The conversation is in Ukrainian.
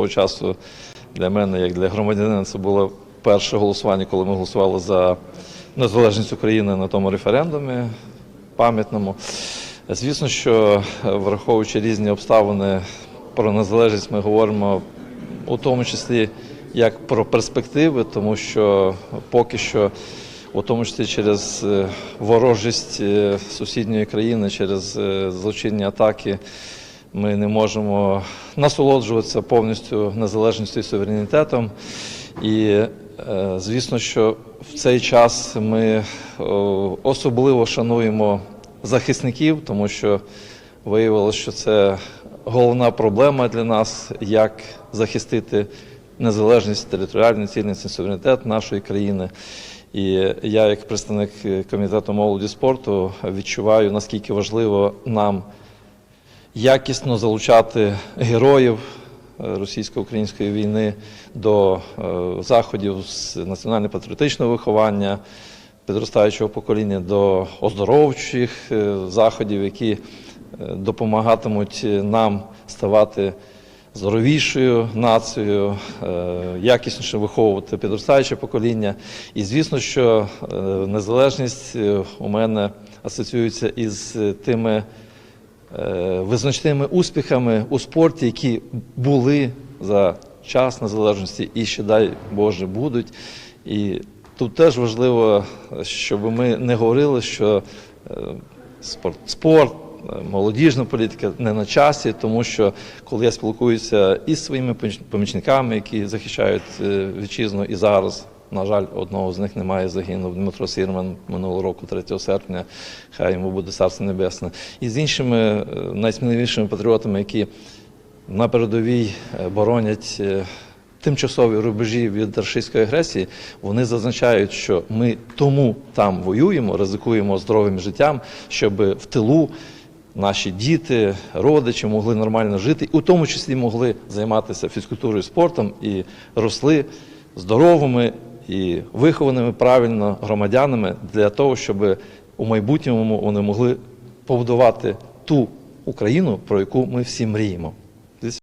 Того часу для мене, як для громадянина, це було перше голосування, коли ми голосували за незалежність України на тому референдумі пам'ятному. Звісно, що е, враховуючи різні обставини про незалежність, ми говоримо у тому числі як про перспективи, тому що поки що, у тому числі через е, ворожість е, сусідньої країни, через злочинні атаки, ми не можемо насолоджуватися повністю незалежністю і суверенітетом. І е, звісно, що в цей час ми особливо шануємо захисників, тому що виявилося, що це головна проблема для нас, як захистити незалежність, територіальну цілісність, і суверенітет нашої країни. І я, як представник е, комітету молоді спорту, відчуваю наскільки важливо нам якісно залучати героїв е, російсько-української війни до е, заходів з національно-патріотичного виховання підростаючого покоління, до оздоровчих е, заходів, які допомагатимуть нам ставати здоровішою нацією, якісніше виховувати підростаюче покоління. І звісно, що незалежність у мене асоціюється із тими визначними успіхами у спорті, які були за час незалежності і ще дай Боже будуть. І тут теж важливо, щоб ми не говорили, що е, спорт, спорт, е, молодіжна політика не на часі, тому що коли я спілкуюся із своїми помічниками, які захищають е, вітчизну і зараз. На жаль, одного з них немає, загинув Дмитро Сірман минулого року, 3 серпня. Хай йому буде царство небесне. І з іншими е, найсміливішими патріотами, які на передовій е, боронять е, тимчасові рубежі від рашистської агресії, вони зазначають, що ми тому там воюємо, ризикуємо здоровим життям, щоб в тилу наші діти, родичі могли нормально жити, у тому числі могли займатися фізкультурою, спортом і росли здоровими і вихованими правильно громадянами для того, щоб у майбутньому вони могли побудувати ту Україну, про яку ми всі мріємо.